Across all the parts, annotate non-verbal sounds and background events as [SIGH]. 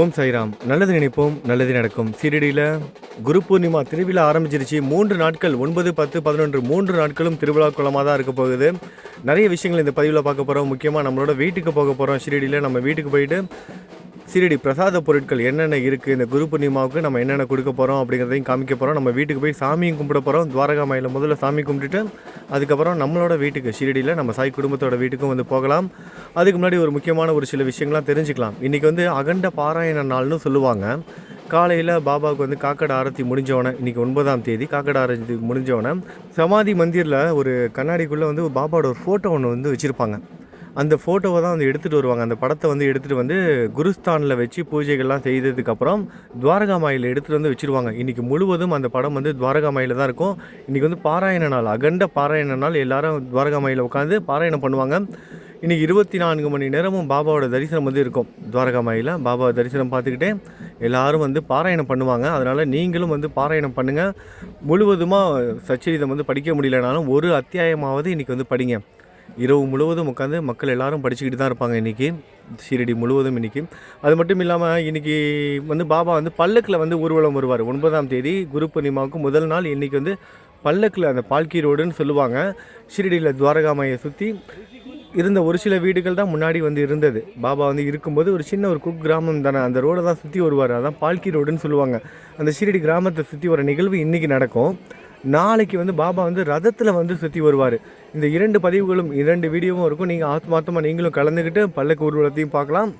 ஓம் சாய்ராம். நல்லது நினைப்போம் நல்லது நடக்கும். சீரடியில் குரு பூர்ணிமா திருவிழா ஆரம்பிச்சிருச்சு. மூன்று நாட்கள் ஒன்பது பத்து பதினொன்று மூன்று நாட்களும் திருவிழா குளமாக தான் இருக்க போகுது. நிறைய விஷயங்கள் இந்த பதிவில் பார்க்க போகிறோம் முக்கியமாக நம்மளோட வீட்டுக்கு போக போகிறோம் ஷீரடியில் நம்ம வீட்டுக்கு போயிட்டு சீரடி பிரசாத பொருட்கள் என்னென்ன இருக்குது இந்த குரு பூர்ணிமாவுக்கு நம்ம என்னென்ன கொடுக்க போகிறோம் அப்படிங்கிறதையும் காமிக்க போகிறோம் நம்ம வீட்டுக்கு போய் சாமியும் கும்பிட போகிறோம் துவாரகா மாயில் முதல்ல சாமி கும்பிட்டுட்டு அதுக்கப்புறம் நம்மளோட வீட்டுக்கு ஷீரடியில் நம்ம சாய் குடும்பத்தோட வீட்டுக்கும் வந்து போகலாம். அதுக்கு முன்னாடி ஒரு முக்கியமான ஒரு சில விஷயங்கள்லாம் தெரிஞ்சுக்கலாம். இன்றைக்கி வந்து அகண்ட பாராயண நாள்னு சொல்லுவாங்க. காலையில் பாபாவுக்கு வந்து காக்கட ஆரத்தி முடிஞ்சவொடனே இன்றைக்கி ஒன்பதாம் தேதி காக்கட ஆரத்தி முடிஞ்சவொடனே சமாதி மந்திரில் ஒரு கண்ணாடிக்குள்ளே வந்து பாபாவோட ஒரு ஃபோட்டோ ஒன்று வந்து வச்சுருப்பாங்க. அந்த ஃபோட்டோவை தான் வந்து எடுத்துகிட்டு வருவாங்க. அந்த படத்தை வந்து எடுத்துகிட்டு வந்து குருஸ்தானில் வச்சு பூஜைகள்லாம் செய்ததுக்கப்புறம் துவாரகா மாயில் எடுத்துகிட்டு வந்து வச்சுருவாங்க. இன்றைக்கி முழுவதும் அந்த படம் வந்து துவாரகா மாயில் தான் இருக்கும். இன்றைக்கி வந்து பாராயண நாள் அகண்ட பாராயண நாள். எல்லாரும் துவாரகா மாயில் உட்காந்து பாராயணம் பண்ணுவாங்க. இன்றைக்கி இருபத்தி நான்கு மணி நேரமும் பாபாவோட தரிசனம் வந்து இருக்கும். துவாரகா மாயில் பாபா தரிசனம் பார்த்துக்கிட்டே எல்லோரும் வந்து பாராயணம் பண்ணுவாங்க. அதனால் நீங்களும் வந்து பாராயணம் பண்ணுங்கள் முழுவதுமாக சச்சரிதம் வந்து படிக்க முடியலனாலும் ஒரு அத்தியாயமாவது இன்றைக்கி வந்து படிங்க. இரவு முழுவதும் உட்காந்து மக்கள் எல்லாரும் படிச்சுக்கிட்டு தான் இருப்பாங்க இன்றைக்கி ஷீரடி முழுவதும் இன்றைக்கி அது மட்டும் இல்லாமல் இன்றைக்கி வந்து பாபா வந்து பல்லக்கில் வந்து ஊர்வலம் வருவார். ஒன்பதாம் தேதி குரு பூர்ணிமாவுக்கு முதல் நாள் இன்றைக்கி வந்து பல்லக்கில் அந்த பால்கி ரோடுன்னு சொல்லுவாங்க. ஷீரடியில் துவாரகாமையை சுற்றி இருந்த ஒரு சில வீடுகள் தான் முன்னாடி வந்து இருந்தது. பாபா வந்து இருக்கும்போது ஒரு சின்ன ஒரு குக் கிராமம் தானே. அந்த ரோடை தான் சுற்றி வருவார். அதான் பால்கி ரோடுன்னு சொல்லுவாங்க. அந்த ஷீரடி கிராமத்தை சுற்றி வர நிகழ்வு இன்றைக்கி நடக்கும். நாளைக்கு வந்து பாபா வந்து ரதத்தில் வந்து சுற்றி வருவார். இந்த இரண்டு பதிவுகளும் இரண்டு வீடியோவும் இருக்கும். நீங்கள் ஆத்மார்த்தமாக நீங்களும் கலந்துக்கிட்டு பல்லக்கு ஊர்வலத்தையும் பார்க்கலாம்.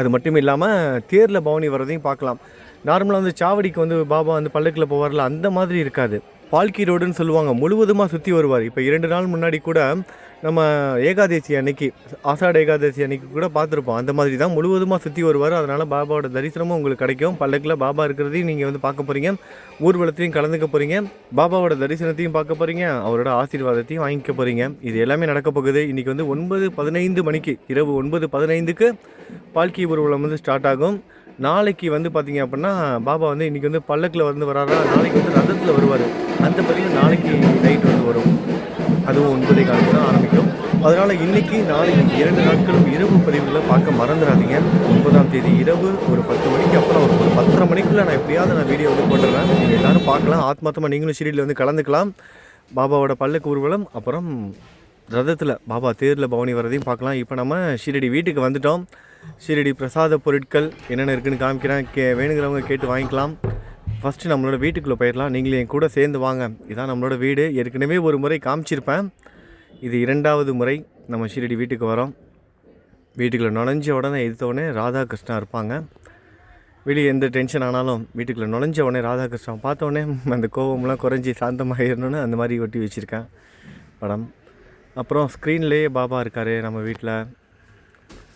அது மட்டும் இல்லாமல் தேரில் பவனி வர்றதையும் பார்க்கலாம். நார்மலாக வந்து சாவடிக்கு வந்து பாபா வந்து பல்லக்கில் போவார்ல அந்த மாதிரி இருக்காது. பால்கி ரோடுன்னு சொல்லுவாங்க. முழுவதுமாக சுற்றி வருவார். இப்போ இரண்டு நாள் முன்னாடி கூட நம்ம ஏகாதசி அன்னைக்கு ஆசாட ஏகாதசி அன்னைக்கு கூட பார்த்துருப்போம். அந்த மாதிரி தான் முழுவதுமாக சுற்றி வருவார். அதனால் பாபாவோட தரிசனமும் உங்களுக்கு கிடைக்கும். பல்லக்கில் பாபா இருக்கிறதையும் நீங்கள் வந்து பார்க்க போகிறீங்க ஊர்வலத்தையும் கலந்துக்க போகிறீங்க பாபாவோட தரிசனத்தையும் பார்க்க போகிறீங்க அவரோட ஆசீர்வாதத்தையும் வாங்கிக்க போகிறீங்க இது எல்லாமே நடக்க போகுது. இன்றைக்கி வந்து ஒன்பது பதினைந்து மணிக்கு இரவு ஒன்பது பதினைந்துக்கு பால்கி ஊர்வலம் வந்து ஸ்டார்ட் ஆகும். நாளைக்கு வந்து பார்த்தீங்க அப்படின்னா பாபா வந்து இன்றைக்கி வந்து பல்லக்கில் வந்து வராரா? நாளைக்கு வந்து ரதத்தில் வருவார். அந்த பதிவு நாளைக்கு நைட் வந்து வரும். அதுவும் ஒன்பதே காலத்து தான் ஆரம்பிக்கும். அதனால் இன்றைக்கி நாளைக்கு இரண்டு நாட்களும் இரவு பதிவுகளை பார்க்க மறந்துடாதீங்க. ஒன்பதாம் தேதி இரவு ஒரு பத்து மணிக்கு அப்புறம் ஒரு ஒரு பத்தரை மணிக்குள்ளே நான் எப்படியாவது நான் வீடியோ வந்து போட்டுறேன் நீங்கள் எல்லோரும் பார்க்கலாம். ஆத்மாத்தமாக நீங்களும் ஷீரியில் வந்து கலந்துக்கலாம். பாபாவோட பல்லக்கு ஊர்வலம் அப்புறம் ரதத்தில் பாபா தேரில் பவனி வரதையும் பார்க்கலாம். இப்போ நம்ம ஷீரடி வீட்டுக்கு வந்துட்டோம். ஷீரடி பிரசாத பொருட்கள் என்னென்ன இருக்குன்னு காமிக்கிறேன். கே வேணுங்கிறவங்க கேட்டு வாங்கிக்கலாம். ஃபஸ்ட்டு நம்மளோட வீட்டுக்குள்ளே போயிடலாம் நீங்களும் என் கூட சேர்ந்து வாங்க. இதான் நம்மளோட வீடு. ஏற்கனவே ஒரு முறை காமிச்சிருப்பேன். இது இரண்டாவது முறை நம்ம ஷீரடி வீட்டுக்கு வரோம். வீட்டுக்குள்ளே நுழைஞ்ச உடனே எடுத்த ராதாகிருஷ்ணா இருப்பாங்க. வெளியே எந்த டென்ஷன் ஆனாலும் வீட்டுக்குள்ளே நுழைஞ்ச உடனே ராதாகிருஷ்ணா பார்த்தோன்னே [LAUGHS] அந்த கோவம்லாம் குறைஞ்சி சாந்தமாகிடணும்னு அந்த மாதிரி ஒட்டி வச்சுருக்கேன் படம். அப்புறம் ஸ்க்ரீன்லேயே பாபா இருக்கார் நம்ம வீட்டில்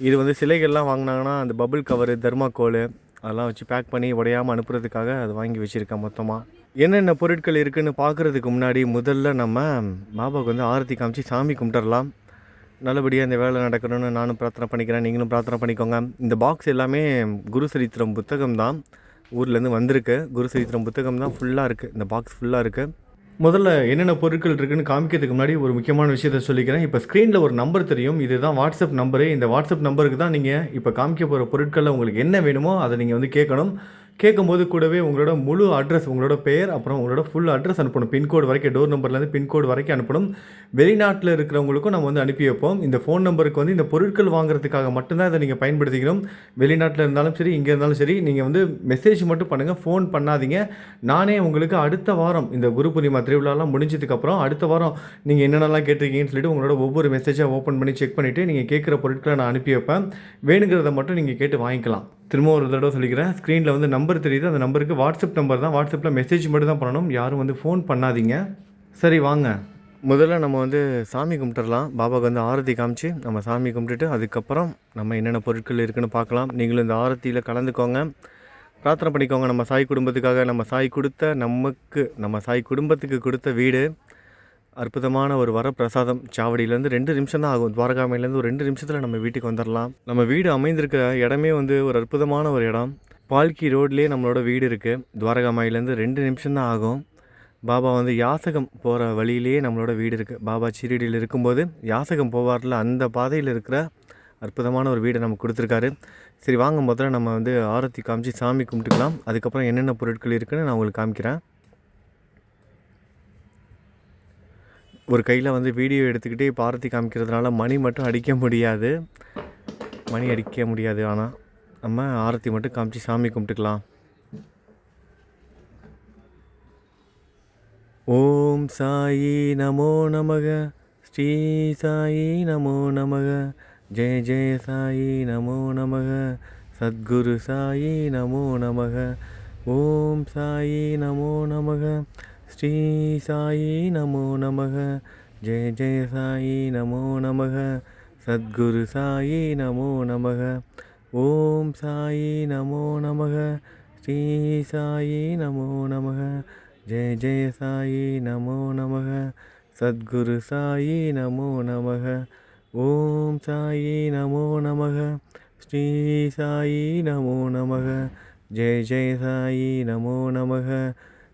இது வந்து சிலைகள்லாம் வாங்கினாங்கன்னா அந்த பபுள் கவரு தர்மாக்கோல் அதெல்லாம் வச்சு பேக் பண்ணி உடையாமல் அனுப்புறதுக்காக அது வாங்கி வச்சுருக்கேன் மொத்தமாக என்னென்ன பொருட்கள் இருக்குதுன்னு பார்க்குறதுக்கு முன்னாடி முதல்ல நம்ம பாபாவுக்கு வந்து ஆரத்தி காமிச்சு சாமி கும்பிட்டுறலாம். நல்லபடியாக இந்த வேலை நடக்கணும்னு நானும் பிரார்த்தனை பண்ணிக்கிறேன். நீங்களும் பிரார்த்தனை பண்ணிக்கோங்க. இந்த பாக்ஸ் எல்லாமே குரு சரித்திரம் புத்தகம் தான். ஊர்லேருந்து வந்திருக்கு. குரு சரித்திரம் புத்தகம் தான் ஃபுல்லாக இருக்குது இந்த பாக்ஸ் ஃபுல்லாக இருக்குது முதல்ல என்னென்ன பொருட்கள் இருக்குன்னு காமிக்கிறதுக்கு முன்னாடி ஒரு முக்கியமான விஷயத்த சொல்லிக்கிறேன். இப்போ ஸ்க்ரீனில் ஒரு நம்பர் தெரியும். இதுதான் வாட்ஸ்அப் நம்பரு இந்த வாட்ஸ்அப் நம்பருக்கு தான் நீங்கள் இப்போ காமிக்க போகிற பொருட்களில் உங்களுக்கு என்ன வேணுமோ அதை நீங்கள் வந்து கேட்கணும். கேட்கும்போது கூடவே உங்களோட முழு அட்ரஸ் உங்களோட பெயர் அப்புறம் உங்களோட ஃபுல் அட்ரஸ் அனுப்பணும். பின்கோடு வரைக்கும் டோர் நம்பர்லேருந்து பின்கோடு வரைக்கும் அனுப்பணும். வெளிநாட்டில் இருக்கிறவங்களுக்கும் நம்ம வந்து அனுப்பி வைப்போம். இந்த ஃபோன் நம்பருக்கு வந்து இந்த பொருட்கள் வாங்குறதுக்காக மட்டும்தான் இதை நீங்கள் பயன்படுத்திக்கணும் வெளிநாட்டில் இருந்தாலும் சரி இங்கே இருந்தாலும் சரி நீங்கள் வந்து மெசேஜ் மட்டும் பண்ணுங்கள் ஃபோன் பண்ணாதீங்க. நானே உங்களுக்கு அடுத்த வாரம் இந்த குரு பூர்ணிமா திருவிழாலாம் முடிஞ்சதுக்கப்புறம் அடுத்த வாரம் நீங்கள் என்னென்னலாம் கேட்டிருக்கீங்கன்னு சொல்லிட்டு உங்களோட ஒவ்வொரு மெசேஜாக ஓப்பன் பண்ணி செக் பண்ணிவிட்டு நீங்கள் கேட்குற பொருட்களை நான் அனுப்பி வைப்பேன். வேணுங்கிறத மட்டும் நீங்கள் கேட்டு வாங்கிக்கலாம். திரும்ப ஒரு தடவை சொல்லிக்கிறேன். ஸ்க்ரீனில் வந்து நம்பர் தெரியுது. அந்த நம்பருக்கு வாட்ஸ்அப் நம்பர் தான். வாட்ஸ்அப்பில் மெசேஜ் மட்டும் தான் பண்ணணும். யாரும் வந்து ஃபோன் பண்ணாதீங்க. சரி வாங்க. முதல்ல நம்ம வந்து சாமி கும்பிட்டுடலாம் பாபாவுக்கு வந்து ஆரத்தி காமிச்சு நம்ம சாமி கும்பிட்டுட்டு அதுக்கப்புறம் நம்ம என்னென்ன பொருட்கள் இருக்குன்னு பார்க்கலாம். நீங்களும் இந்த ஆரத்தியில் கலந்துக்கோங்க. பிரார்த்தனை பண்ணிக்கோங்க. நம்ம சாய் குடும்பத்துக்காக நம்ம சாய் கொடுத்த நமக்கு நம்ம சாய் குடும்பத்துக்கு கொடுத்த வீடு. அற்புதமான ஒரு வரப்பிரசாதம். சாவடியிலேருந்து ரெண்டு நிமிஷம் தான் ஆகும். துவாரகாமையிலேருந்து ஒரு ரெண்டு நிமிஷத்தில் நம்ம வீட்டுக்கு வந்துடலாம் நம்ம வீடு அமைந்திருக்கிற இடமே வந்து ஒரு அற்புதமான ஒரு இடம். பால்கி ரோட்லேயே நம்மளோட வீடு இருக்குது துவாரகாமாயிலேருந்து ரெண்டு நிமிஷம் தான் ஆகும். பாபா வந்து யாசகம் போகிற வழியிலேயே நம்மளோட வீடு இருக்குது பாபா சீரடியில் இருக்கும்போது யாசகம் போவார்ல அந்த பாதையில் இருக்கிற அற்புதமான ஒரு வீடை நமக்கு கொடுத்துருக்காரு. சரி வாங்க முதல்ல நம்ம வந்து ஆரத்தி காமிச்சு சாமி கும்பிட்டுக்கலாம். அதுக்கப்புறம் என்னென்ன பொருட்கள் இருக்குன்னு நான் உங்களுக்கு காமிக்கிறேன். ஒரு கையில் வந்து வீடியோ எடுத்துக்கிட்டே இப்போ ஆரத்தி காமிக்கிறதுனால மணி மட்டும் அடிக்க முடியாது. மணி அடிக்க முடியாது. ஆனால் நம்ம ஆரத்தி மட்டும் காமிச்சு சாமி கும்பிட்டுக்கலாம். ஓம் சாயி நமோ நமக. ஸ்ரீ சாயி நமோ நமக. ஜெய ஜெய சாயி நமோ நமக. சத்குரு சாயி நமோ நமக. ஓம் சாயி நமோ நமக. ஸ்ரீ சாயி நமோ நமக ஜெய ஜெய சாயி நமோ நமக சத்குரு சாயி நமோ நமக ஓம் சாயி நமோ நமக ஸ்ரீ சாயி நமோ நமக ஜெய ஜெய சாயி நமோ நமக சத்குரு சாயி நமோ நமக ஓம் சாயி நமோ நமக ஸ்ரீ சாயி நமோ நமக ஜெய ஜெய சாயி நமோ நமக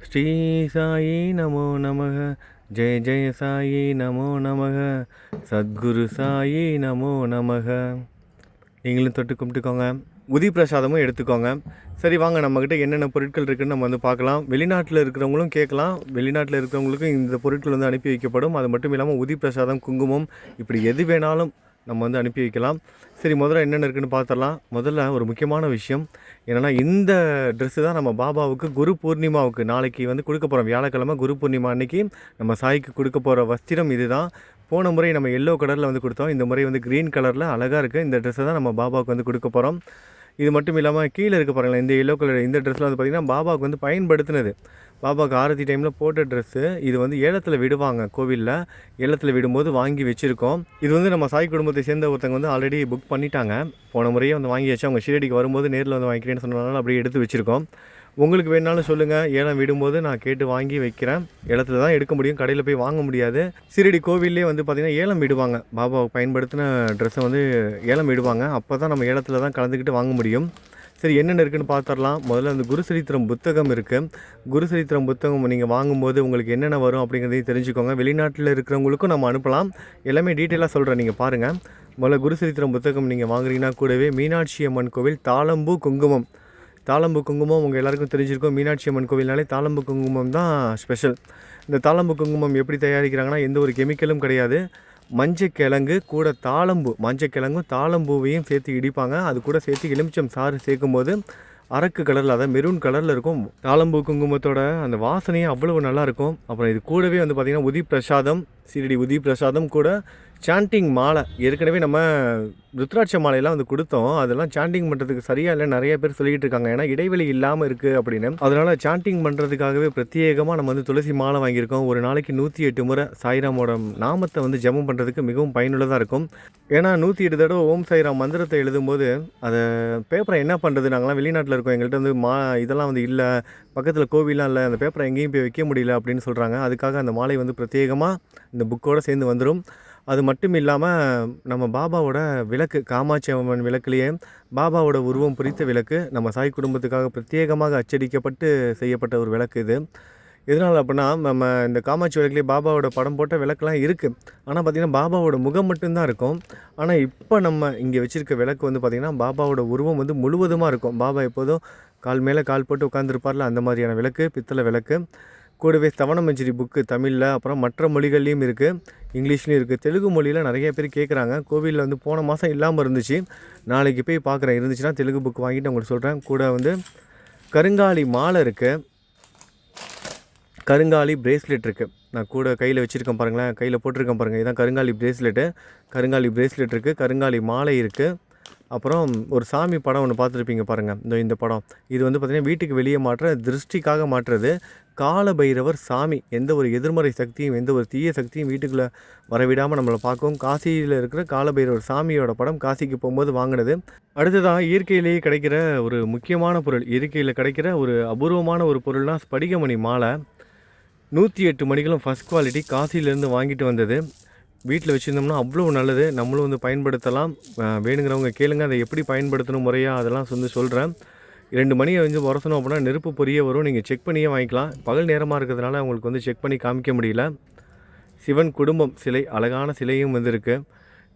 ஸ்ரீ சாயி நமோ நமக. ஜெய ஜெய சாயி நமோ நமக. சத்குரு சாயி நமோ நமக. நீங்களும் தொட்டு கும்பிட்டுக்கோங்க. உதி பிரசாதமும் எடுத்துக்கோங்க. சரி வாங்க நம்மக்கிட்ட என்னென்ன பொருட்கள் இருக்குன்னு நம்ம வந்து பார்க்கலாம். வெளிநாட்டில் இருக்கிறவங்களும் கேட்கலாம். வெளிநாட்டில் இருக்கிறவங்களுக்கும் இந்த பொருட்கள் வந்து அனுப்பி வைக்கப்படும். அது மட்டும் இல்லாமல் உதி பிரசாதம் குங்குமம் இப்படி எது வேணாலும் நம்ம வந்து அனுப்பி வைக்கலாம். சரி முதல்ல என்னென்ன இருக்குன்னு பார்த்துடலாம் முதல்ல ஒரு முக்கியமான விஷயம். என்னென்னா இந்த ட்ரெஸ்ஸு தான் நம்ம பாபாவுக்கு குரு பூர்ணிமாவுக்கு நாளைக்கு வந்து கொடுக்க போகிறோம் வியாழக்கிழமை குரு பூர்ணிமா அன்னைக்கு நம்ம சாய்க்கு கொடுக்க போகிற வஸ்திரம் இதுதான். போன முறை நம்ம எல்லோ கலரில் வந்து கொடுத்தோம். இந்த முறை வந்து க்ரீன் கலரில் அழகாக இருக்குது இந்த ட்ரெஸ்ஸை தான் நம்ம பாபாவுக்கு வந்து கொடுக்க போகிறோம் இது மட்டும் இல்லாமல் கீழே இருக்க பாருங்களேன் இந்த எல்லோ கலர் இந்த ட்ரெஸ்லாம் வந்து பார்த்திங்கன்னா பாபாவுக்கு வந்து பயன்படுத்தினது. பாபாவுக்கு ஆரத்தி டைமில் போட்ட ட்ரெஸ்ஸு இது வந்து ஏலத்தில் விடுவாங்க கோவிலில். ஏலத்தில் விடும்போது வாங்கி வச்சுருக்கோம். இது வந்து நம்ம சாய் குடும்பத்தை சேர்ந்த ஒருத்தவங்க வந்து ஆல்ரெடி புக் பண்ணிட்டாங்க. போன முறையே வந்து வாங்கி வச்சு அவங்க ஷீரடிக்கு வரும்போது நேரில் வந்து வாங்கிக்கிறேன்னு சொன்னதுனால அப்படியே எடுத்து வச்சுருக்கோம். உங்களுக்கு வேணாலும் சொல்லுங்கள் ஏலம் விடும்போது நான் கேட்டு வாங்கி வைக்கிறேன். ஏலத்தில் தான் எடுக்க முடியும். கடையில் போய் வாங்க முடியாது. சிறடி கோவில்லே வந்து பார்த்திங்கன்னா ஏலம் விடுவாங்க. பாபாவை பயன்படுத்தின ட்ரெஸ்ஸை வந்து ஏலம் விடுவாங்க. அப்போ தான் நம்ம ஏலத்தில் தான் கலந்துக்கிட்டு வாங்க முடியும். சரி என்னென்ன இருக்குன்னு பார்த்துடலாம் முதல்ல அந்த குருசரித்திரம் புத்தகம் இருக்குது குருசரித்திரம் புத்தகம் நீங்கள் வாங்கும்போது உங்களுக்கு என்னென்ன வரும் அப்படிங்கிறதையும் தெரிஞ்சுக்கோங்க. வெளிநாட்டில் இருக்கிறவங்களுக்கும் நம்ம அனுப்பலாம். எல்லாமே டீட்டெயிலாக சொல்கிறேன் நீங்கள் பாருங்கள் முதல்ல குருசரித்திரம் புத்தகம் நீங்கள் வாங்குறீங்கன்னா கூடவே மீனாட்சி அம்மன் கோவில் தாளம்பூ குங்குமம். தாளம்பு குங்குமம் உங்கள் எல்லாருக்கும் தெரிஞ்சிருக்கும். மீனாட்சி அம்மன் கோவில்னாலே தாளம்பு குங்குமம் தான் ஸ்பெஷல் இந்த தாளம்பு குங்குமம் எப்படி தயாரிக்கிறாங்கன்னா எந்த ஒரு கெமிக்கலும் கிடையாது. மஞ்சக்கிழங்கு கூட தாளம்பூ. மஞ்சக்கிழங்கும் தாளம்பூவையும் சேர்த்து இடிப்பாங்க. அது கூட சேர்த்து எலுமிச்சம் சாறு சேர்க்கும்போது அரக்கு கலரில் அதாவது மெரூன் கலரில் இருக்கும். தாளம்பூ குங்குமத்தோட அந்த வாசனையும் அவ்வளவு நல்லாயிருக்கும் அப்புறம் இது கூடவே வந்து பார்த்திங்கன்னா உதி பிரசாதம் சீரடி உதி பிரசாதம் கூட சாண்டிங் மாலை. ஏற்கனவே நம்ம ருத்ராட்ச மாலையெல்லாம் வந்து கொடுத்தோம். அதெல்லாம் சாண்டிங் பண்ணுறதுக்கு சரியாக இல்லை நிறைய பேர் சொல்லிகிட்டு இருக்காங்க. ஏன்னா இடைவெளி இல்லாமல் இருக்குது அப்படின்னு. அதனால் சாண்டிங் பண்ணுறதுக்காகவே பிரத்யேகமாக நம்ம வந்து துளசி மாலை வாங்கியிருக்கோம். ஒரு நாளைக்கு நூற்றி எட்டு முறை சாய்ராமோட நாமத்தை வந்து ஜெபம் பண்ணுறதுக்கு மிகவும் பயனுள்ளதாக இருக்கும். ஏன்னா நூற்றி எட்டு தடவை ஓம் சாய்ராம் மந்திரத்தை எழுதும்போது அதை பேப்பரை என்ன பண்ணுறது நாங்களாம் வெளிநாட்டில் இருக்கோம். எங்கள்கிட்ட வந்து மா இதெல்லாம் வந்து இல்லை. பக்கத்தில் கோவிலாம் இல்லை அந்த பேப்பரை எங்கேயும் போய் வைக்க முடியல அப்படின்னு சொல்கிறாங்க அதுக்காக அந்த மாலை வந்து பிரத்யேகமாக இந்த புக்கோடு சேர்ந்து வந்துடும் அது மட்டும் இல்லாமல் நம்ம பாபாவோட விளக்கு காமாட்சி அம்மன் விளக்குலேயே பாபாவோட உருவம் பிரித்த விளக்கு நம்ம சாய் குடும்பத்துக்காக பிரத்யேகமாக அச்சடிக்கப்பட்டு செய்யப்பட்ட ஒரு விளக்கு இது. எதனால் அப்படின்னா நம்ம இந்த காமாட்சி விளக்குலேயே பாபாவோட படம் போட்ட விளக்குலாம் இருக்குது ஆனால் பார்த்திங்கன்னா பாபாவோட முகம் மட்டும்தான் இருக்கும். ஆனால் இப்போ நம்ம இங்கே வச்சுருக்க விளக்கு வந்து பார்த்திங்கன்னா பாபாவோட உருவம் வந்து முழுவதுமாக இருக்கும். பாபா எப்போதும் கால் மேலே கால் போட்டு உட்காந்துருப்பார்ல அந்த மாதிரியான விளக்கு பித்தளை விளக்கு. கூடவே தவணமஞ்சரி புக்கு தமிழில் அப்புறம் மற்ற மொழிகள்லேயும் இருக்குது இங்கிலீஷ்லேயும் இருக்குது தெலுங்கு மொழியில் நிறைய பேர் கேட்குறாங்க கோவிலில் வந்து போன மாதம் இல்லாமல் இருந்துச்சு. நாளைக்கு போய் பார்க்குறேன் இருந்துச்சுன்னா தெலுங்கு புக் வாங்கிட்டு உங்களுக்கு சொல்கிறேன் கூட வந்து கருங்காலி மாலை இருக்குது கருங்காலி பிரேஸ்லெட் இருக்குது நான் கூட கையில் வச்சுருக்கேன் பாருங்களேன். கையில் போட்டிருக்கேன் பாருங்கள் இதுதான் கருங்காலி பிரேஸ்லெட்டு கருங்காலி பிரேஸ்லெட் இருக்குது கருங்காலி மாலை இருக்குது அப்புறம் ஒரு சாமி படம் ஒன்று பார்த்துருப்பீங்க பாருங்கள் இந்த இந்த படம். இது வந்து பார்த்திங்கன்னா வீட்டுக்கு வெளியே மாற்ற திருஷ்டிக்காக மாற்றுறது. கால பைரவர் சாமி. எந்த ஒரு எதிர்மறை சக்தியும் எந்த ஒரு தீய சக்தியும் வீட்டுக்குள்ளே வரவிடாமல் நம்மளை பார்க்கும். காசியில் இருக்கிற கால பைரவர் சாமியோட படம் காசிக்கு போகும்போது வாங்கினது. அடுத்ததான் இயற்கையிலேயே கிடைக்கிற ஒரு முக்கியமான பொருள். இயற்கையில் கிடைக்கிற ஒரு அபூர்வமான ஒரு பொருள்னால் ஸ்படிகமணி மாலை. நூற்றி எட்டு மணிகளும் ஃபஸ்ட் குவாலிட்டி காசிலேருந்து வாங்கிட்டு வந்தது. வீட்டில் வச்சுருந்தோம்னா அவ்வளோ நல்லது. நம்மளும் வந்து பயன்படுத்தலாம். வேணுங்கிறவங்க கேளுங்க. அதை எப்படி பயன்படுத்தணும் முறையாக அதெல்லாம் வந்து சொல்கிறேன் ரெண்டு மணியை வந்து உரசணும் அப்படின்னா நெருப்பு பொரிய வரும். நீங்கள் செக் பண்ணியே வாங்கிக்கலாம். பகல் நேரமாக இருக்கிறதுனால உங்களுக்கு வந்து செக் பண்ணி காமிக்க முடியல. சிவன் குடும்பம் சிலை அழகான சிலையும் வந்து இருக்குது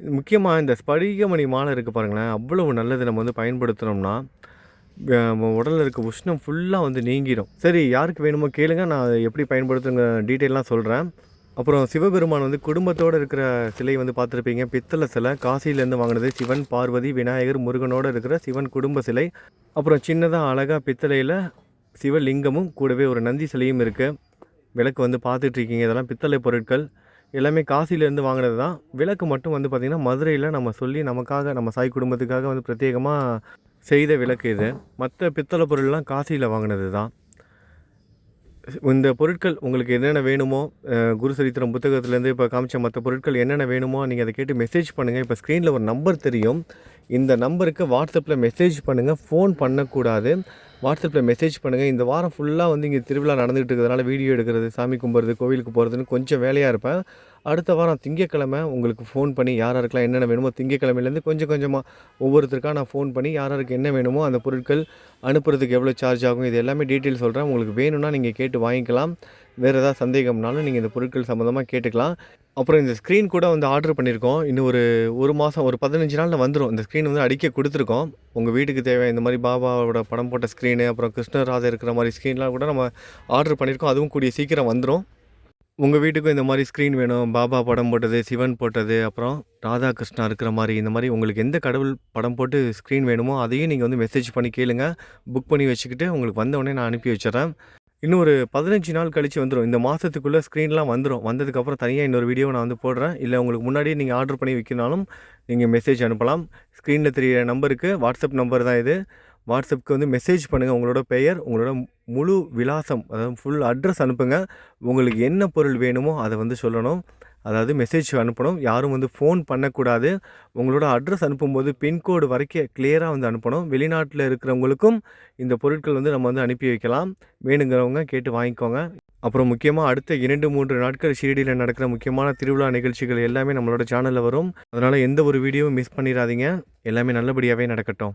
முக்கியமாக இந்த ஸ்படிகமணி மாலை இருக்குது பாருங்களேன். அவ்வளவு நல்லது நம்ம வந்து பயன்படுத்தினோம்னா. உடலில் இருக்க உஷ்ணம் ஃபுல்லாக வந்து நீங்கிடும் சரி யாருக்கு வேணுமோ கேளுங்க. நான் எப்படி பயன்படுத்துங்க டீட்டெயிலாம் சொல்கிறேன் அப்புறம் சிவபெருமான் வந்து குடும்பத்தோடு இருக்கிற சிலை வந்து பார்த்துருப்பீங்க. பித்தளை சிலை காசியிலேருந்து வாங்கினது சிவன் பார்வதி விநாயகர் முருகனோடு இருக்கிற சிவன் குடும்ப சிலை. அப்புறம் சின்னதாக அழகாக பித்தளையில் சிவலிங்கமும் கூடவே ஒரு நந்தி சிலையும் இருக்குது விளக்கு வந்து பார்த்துட்ருக்கீங்க. இதெல்லாம் பித்தளை பொருட்கள். எல்லாமே காசிலேருந்து வாங்கினது தான். விளக்கு மட்டும் வந்து பார்த்திங்கன்னா மதுரையில் நம்ம சொல்லி நமக்காக நம்ம சாய் குடும்பத்துக்காக வந்து பிரத்யேகமாக செய்த விளக்கு இது. மற்ற பித்தளை பொருள்லாம் காசியில் வாங்கினது தான் இந்த பொருட்கள் உங்களுக்கு என்னென்ன வேணுமோ குரு சரித்திரம் புத்தகத்துலேருந்து இப்போ காமிச்ச மற்ற பொருட்கள் என்னென்ன வேணுமோ நீங்கள் அதை கேட்டு மெசேஜ் பண்ணுங்கள் இப்போ ஸ்க்ரீனில் ஒரு நம்பர் தெரியும். இந்த நம்பருக்கு வாட்ஸ்அப்பில் மெசேஜ் பண்ணுங்கள் ஃபோன் பண்ணக்கூடாது. வாட்ஸ்அப்பில் மெசேஜ் பண்ணுங்கள் இந்த வாரம் ஃபுல்லாக வந்து இங்கே திருவிழா நடந்துகிட்டு இருக்கிறதுனால வீடியோ எடுக்கிறது சாமி கும்பிட்றது கோவிலுக்கு போகிறதுன்னு கொஞ்சம் வேலையாக இருப்பேன். அடுத்த வாரம் திங்கக்கிழமை உங்களுக்கு ஃபோன் பண்ணி யார் யாருக்கெல்லாம் என்னென்ன வேணுமோ திங்கக்கிழமையிலேருந்து கொஞ்சம் கொஞ்சமாக ஒவ்வொருத்தருக்காக நான் ஃபோன் பண்ணி யார் யாருக்கு என்ன வேணுமோ அந்த பொருட்கள் அனுப்புறதுக்கு எவ்வளோ சார்ஜ் ஆகும் இது எல்லாமே டீட்டெயில் சொல்கிறேன் உங்களுக்கு வேணும்னா நீங்கள் கேட்டு வாங்கிக்கலாம். வேறு ஏதாவது சந்தேகம்னாலும் நீங்கள் இந்த பொருட்கள் சம்மந்தமாக கேட்டுக்கலாம். அப்புறம் இந்த ஸ்க்ரீன் கூட வந்து ஆர்டர் பண்ணியிருக்கோம் இன்னும் ஒரு ஒரு மாதம் ஒரு பதினஞ்சு நாளில் வந்துடும் இந்த ஸ்க்ரீன் வந்து அடிக்க கொடுத்துருக்கோம். உங்கள் வீட்டுக்கு தேவை இந்த மாதிரி பாபாவோட படம் போட்ட ஸ்க்ரீனு அப்புறம் கிருஷ்ணராதை இருக்கிற மாதிரி ஸ்க்ரீன்லாம் கூட நம்ம ஆர்டர் பண்ணியிருக்கோம் அதுவும் கூடிய சீக்கிரம் வந்துடும் உங்கள் வீட்டுக்கும் இந்த மாதிரி ஸ்க்ரீன் வேணும். பாபா படம் போட்டது சிவன் போட்டது அப்புறம் ராதா கிருஷ்ணா இருக்கிற மாதிரி இந்த மாதிரி உங்களுக்கு எந்த கடவுள் படம் போட்டு ஸ்க்ரீன் வேணுமோ அதையும் நீங்கள் வந்து மெசேஜ் பண்ணி கேளுங்க. புக் பண்ணி வச்சுக்கிட்டு உங்களுக்கு வந்த நான் அனுப்பி வச்சிடறேன். இன்னும் ஒரு பதினஞ்சு நாள் கழிச்சு வந்துடும் இந்த மாதத்துக்குள்ளே ஸ்க்ரீன்லாம் வந்துடும் வந்ததுக்கப்புறம் தனியாக இன்னொரு வீடியோ நான் வந்து போடுறேன். இல்லை உங்களுக்கு முன்னாடியே நீங்கள் ஆர்டர் பண்ணி வைக்கணும்னாலும் நீங்கள் மெசேஜ் அனுப்பலாம். ஸ்க்ரீனில் தெரிய நம்பருக்கு வாட்ஸ்அப் நம்பர் தான் இது. வாட்ஸ்அப்புக்கு வந்து மெசேஜ் பண்ணுங்கள் உங்களோட பெயர் உங்களோட முழு விலாசம் அதாவது ஃபுல் அட்ரஸ் அனுப்புங்க. உங்களுக்கு என்ன பொருள் வேணுமோ அதை வந்து சொல்லணும். அதாவது மெசேஜ் அனுப்பணும். யாரும் வந்து ஃபோன் பண்ணக்கூடாது. உங்களோட அட்ரஸ் அனுப்பும்போது பின்கோடு வரைக்கும் கிளியராக வந்து அனுப்பணும். வெளிநாட்டில் இருக்கிறவங்களுக்கும் இந்த பொருட்கள் வந்து நம்ம வந்து அனுப்பி வைக்கலாம். வேணுங்கிறவங்க கேட்டு வாங்கிக்கோங்க. அப்புறம் முக்கியமாக அடுத்த இரண்டு மூன்று நாட்கள் ஷீரடியில் நடக்கிற முக்கியமான திருவிழா நிகழ்ச்சிகள் எல்லாமே நம்மளோட சேனலில் வரும். அதனால் எந்த ஒரு வீடியோவும் மிஸ் பண்ணிடாதீங்க. எல்லாமே நல்லபடியாகவே நடக்கட்டும்.